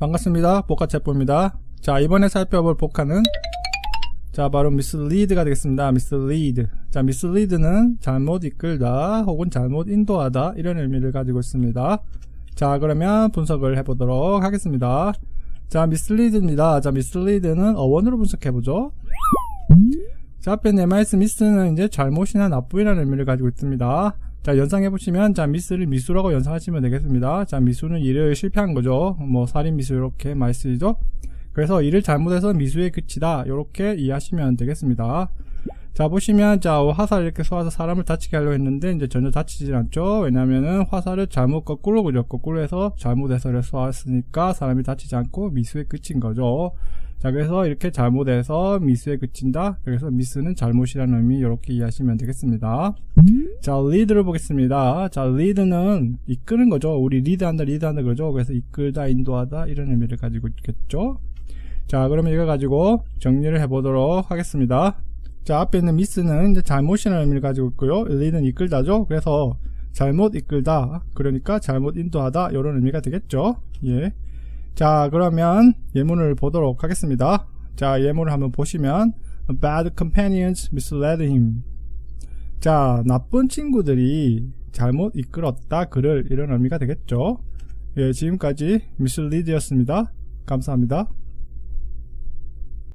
반갑습니다. 복화체포입니다. 자, 이번에 살펴볼 복화는 자, 바로 mislead가 되겠습니다. mislead. 자, mislead는 잘못 이끌다 혹은 잘못 인도하다 이런 의미를 가지고 있습니다. 자, 그러면 분석을 해보도록 하겠습니다. 자, mislead입니다. 자, mislead는 어원으로 분석해보죠. 자, 앞에 네마이스 미스는 이제 잘못이나 나쁨이라는 의미를 가지고 있습니다. 자, 연상해보시면, 자, 미스를 미수라고 연상하시면 되겠습니다. 자, 미수는 일을 실패한 거죠. 뭐, 살인 미수, 이렇게 쓰이죠? 그래서 일을 잘못해서 미수에 그치다, 이렇게 이해하시면 되겠습니다. 자, 보시면, 자, 화살 이렇게 쏘아서 사람을 다치게 하려고 했는데, 이제 전혀 다치지 않죠? 왜냐면은 화살을 잘못 거꾸로 그죠? 거꾸로 해서 잘못 해서 쏘았으니까 사람이 다치지 않고 미수에 그친 거죠. 자, 그래서 이렇게 잘못해서 미스에 그친다. 그래서 미스는 잘못이라는 의미 이렇게 이해하시면 되겠습니다. 자, 리드를 보겠습니다. 자, 리드는 이끄는 거죠. 우리 리드한다, 리드한다 그러죠. 그래서 이끌다, 인도하다 이런 의미를 가지고 있겠죠. 자, 그러면 이거 가지고 정리를 해보도록 하겠습니다. 자, 앞에 있는 미스는 이제 잘못이라는 의미를 가지고 있고요. 리드는 이끌다죠. 그래서 잘못 이끌다. 그러니까 잘못 인도하다. 이런 의미가 되겠죠. 예. 자 그러면 예문을 보도록 하겠습니다 자 예문을 한번 보시면 Bad companions misled him 자 나쁜 친구들이 잘못 이끌었다. 그를 이런 의미가 되겠죠? 예 지금까지 mislead였습니다. 감사합니다